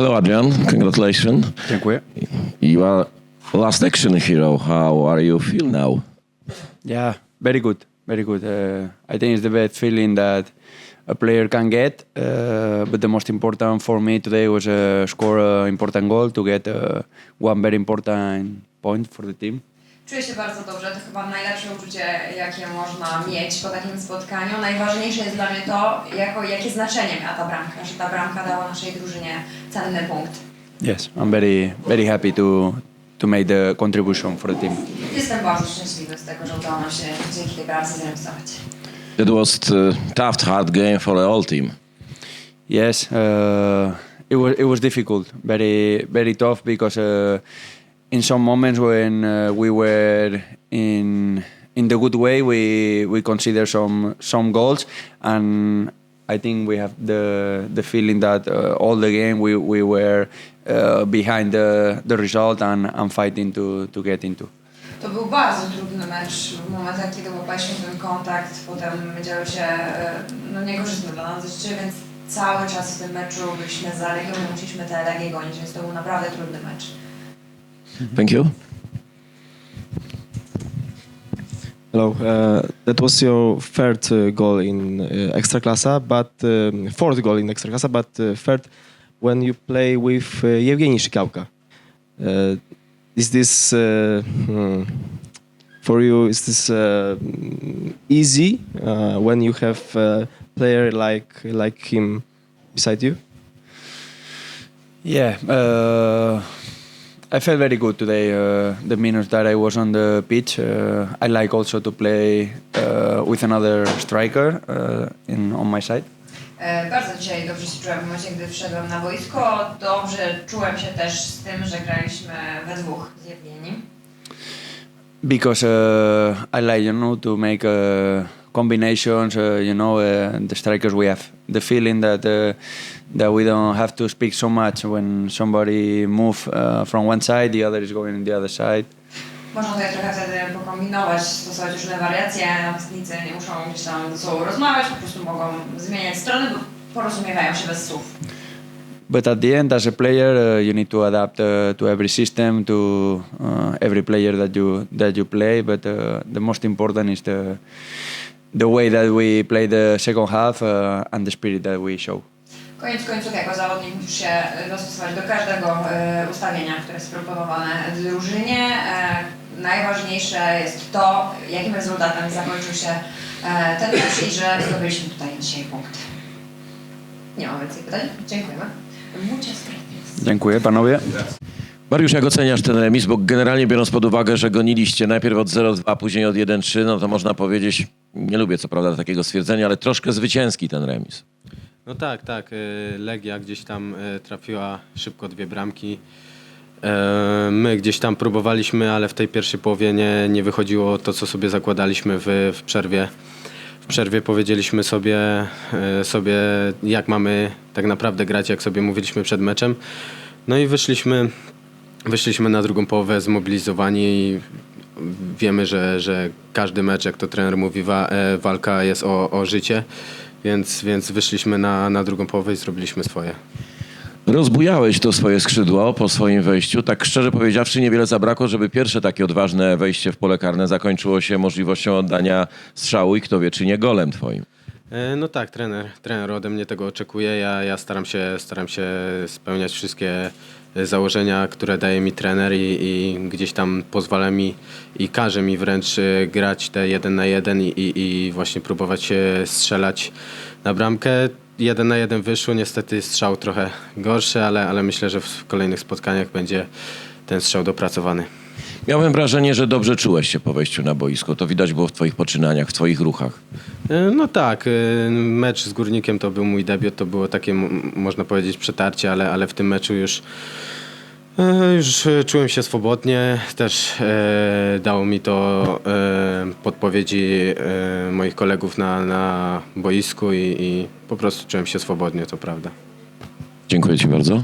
Hello, Adrian. Congratulations. Dziękuję. You are last action hero. How are you feel now? Yeah, very good, very good. Uh, I think it's the best feeling that a player can get. Uh, but the most important for me today was uh, score an important goal to get uh, one very important point for the team. Czuję się bardzo dobrze, to chyba najlepsze uczucie, jakie można mieć po takim spotkaniu. Najważniejsze jest dla mnie to, jako, jakie znaczenie miała ta bramka, że ta bramka dała naszej drużynie cenny punkt. Yes, I'm very, very happy to to make the contribution for the team. Jestem bardzo szczęśliwy z tego, że udało nam się dzięki tej bramce zremisować. It was a tough, hard game for the whole team. Yes, uh, it was it was difficult, very very tough because uh, in some moments when uh, we were in in the good way, we we consider some some goals, and I think we have the the feeling that uh, all the game we we were uh, behind the the result and and fighting to to get into. To był bardzo trudny mecz. W momentach, kiedy łapaliśmy ten kontakt, potem działy się no, niekorzystne dla nas rzeczy, więc cały czas w tym meczu byliśmy za Legią musieliśmy te Legie gonić, więc to był naprawdę trudny mecz. Thank you. Hello. Uh, that was your third uh, goal in uh, Ekstraklasa, but um, fourth goal in Ekstraklasa, but uh, third when you play with uh, Yevgeny Shikauka. Uh, is this uh, hmm, for you? Is this uh, easy uh, when you have a player like like him beside you? Yeah, uh, I felt very good today. Uh, the minutes that I was on the pitch, uh, I like also to play uh, with another striker uh, in on my side. Bardzo dzisiaj dobrze się czułem w momencie, gdy wszedłem na boisko. Dobrze czułem się też z tym, że graliśmy we dwóch z Jewgenim. because uh, I like you know to make uh, combinations. Uh, you know uh, the strikers we have the feeling that uh, that we don't have to speak so much when somebody move uh, from one side, the other is going in the other side. Można tutaj trochę wtedy pokombinować, stosować różne wariacje. Napastnicy nie muszą gdzieś tam ze sobą rozmawiać, po prostu mogą zmieniać strony, bo porozumiewają się bez słów. But at the end, as a player, uh, you need to adapt uh, to every system, to uh, every player that you that you play. But uh, the most important is the the way that we play the second half uh, and the spirit that we show. Koniec końców, jako zawodnik musisz się dostosować do każdego e, ustawienia, które jest proponowane drużynie. E, najważniejsze jest to, jakim rezultatem zakończył się e, ten mecz i że zdobyliśmy tutaj dzisiaj punkt. Nie mam więcej pytań. Dziękujemy. Muchas gracias. Dziękuję panowie. Mariusz, jak oceniasz ten remis? Bo generalnie biorąc pod uwagę, że goniliście najpierw od 0-2, później od 1-3, no to można powiedzieć, nie lubię co prawda takiego stwierdzenia, ale troszkę zwycięski ten remis. No tak, tak. y, Legia gdzieś tam y, trafiła szybko dwie bramki. E, My gdzieś tam próbowaliśmy, ale w tej pierwszej połowie nie, nie wychodziło to, co sobie zakładaliśmy w, w przerwie. W przerwie powiedzieliśmy sobie, e, sobie, jak mamy tak naprawdę grać, jak sobie mówiliśmy przed meczem. No i wyszliśmy, wyszliśmy na drugą połowę zmobilizowani i wiemy, że, że każdy mecz, jak to trener mówi, wa, e, walka jest o, o życie, więc, więc wyszliśmy na, na drugą połowę i zrobiliśmy swoje. Rozbujałeś to swoje skrzydło po swoim wejściu. Tak szczerze powiedziawszy, niewiele zabrakło, żeby pierwsze takie odważne wejście w pole karne zakończyło się możliwością oddania strzału i kto wie, czy nie golem twoim. E, No tak, trener, trener ode mnie tego oczekuje. Ja, ja staram, się, staram się spełniać wszystkie e, założenia, które daje mi trener i, i gdzieś tam pozwala mi i każe mi wręcz e, grać te jeden na jeden i, i, właśnie próbować strzelać na bramkę. Jeden na jeden wyszło, niestety strzał trochę gorszy, ale, ale myślę, że w kolejnych spotkaniach będzie ten strzał dopracowany. Miałem wrażenie, że dobrze czułeś się po wejściu na boisko. To widać było w twoich poczynaniach, w twoich ruchach. E, No tak, e, mecz z Górnikiem to był mój debiut, to było takie, można powiedzieć, przetarcie, ale, ale w tym meczu już, e, już czułem się swobodnie. Też e, dało mi to e, podpowiedzi e, moich kolegów na, na boisku i, i po prostu czułem się swobodnie, to prawda. Dziękuję ci bardzo.